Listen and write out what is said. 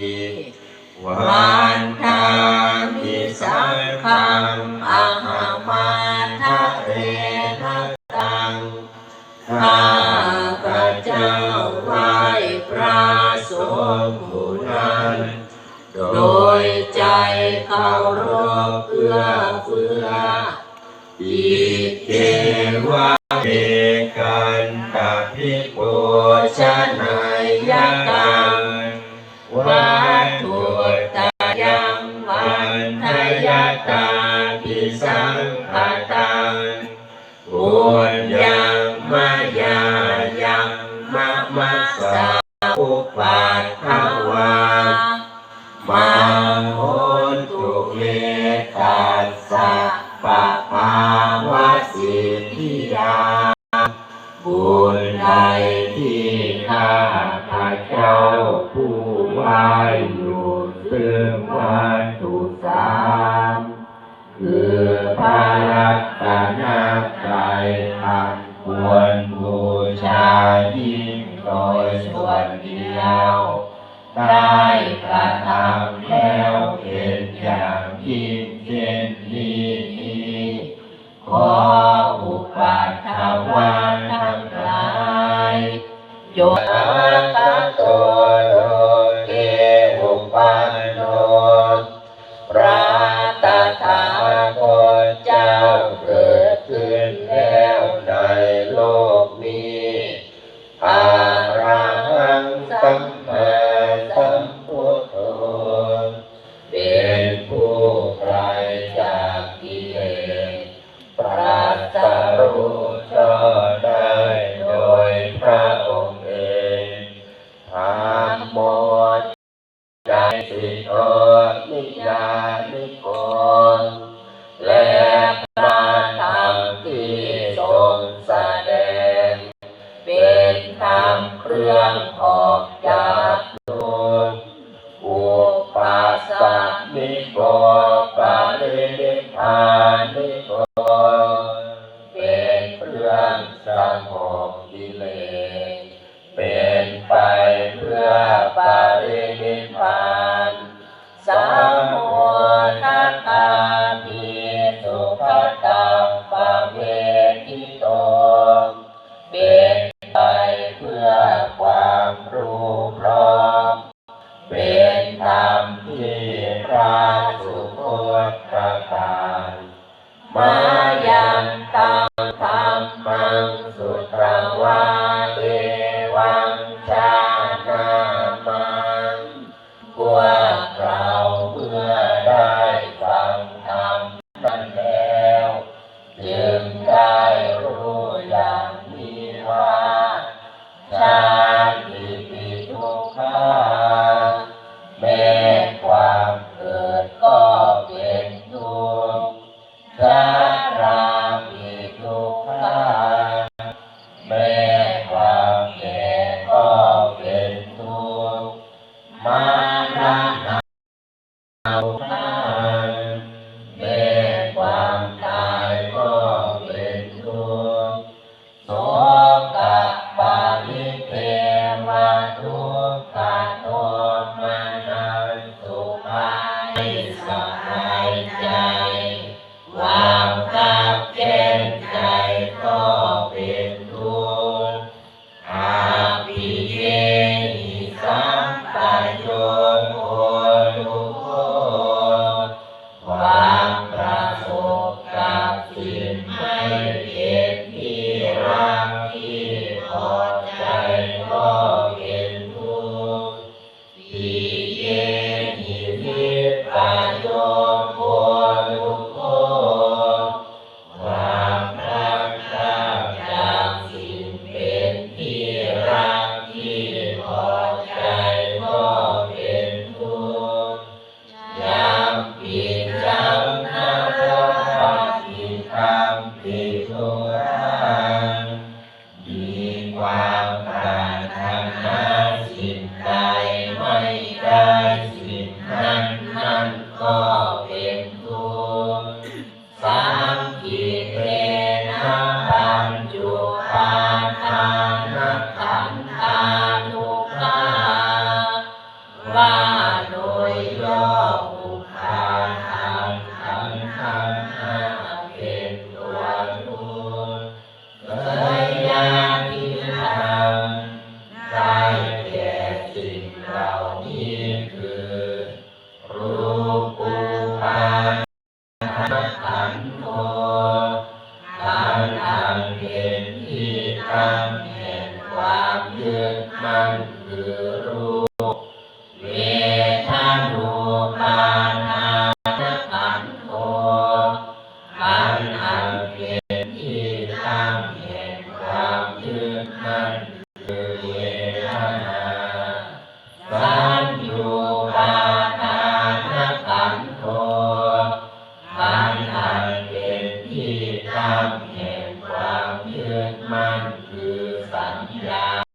อิวันทามิสังขังอะหามาทะเรนะตังข้าพระเจ้าไหว้พระสงฆ์ผู้นั้นโดยใจเขารพเพื่อเฟื่ออีกเทวะเอกันตาพิโภชนายกัง ปุญญังมายายังมะมะสาอุปาทวมังโหตุเลตัสสะป ควรบูชายิ่โดยส่วนเดียวตา Bye. สบายใจ วางใจ Yeah. มันคือสัญญา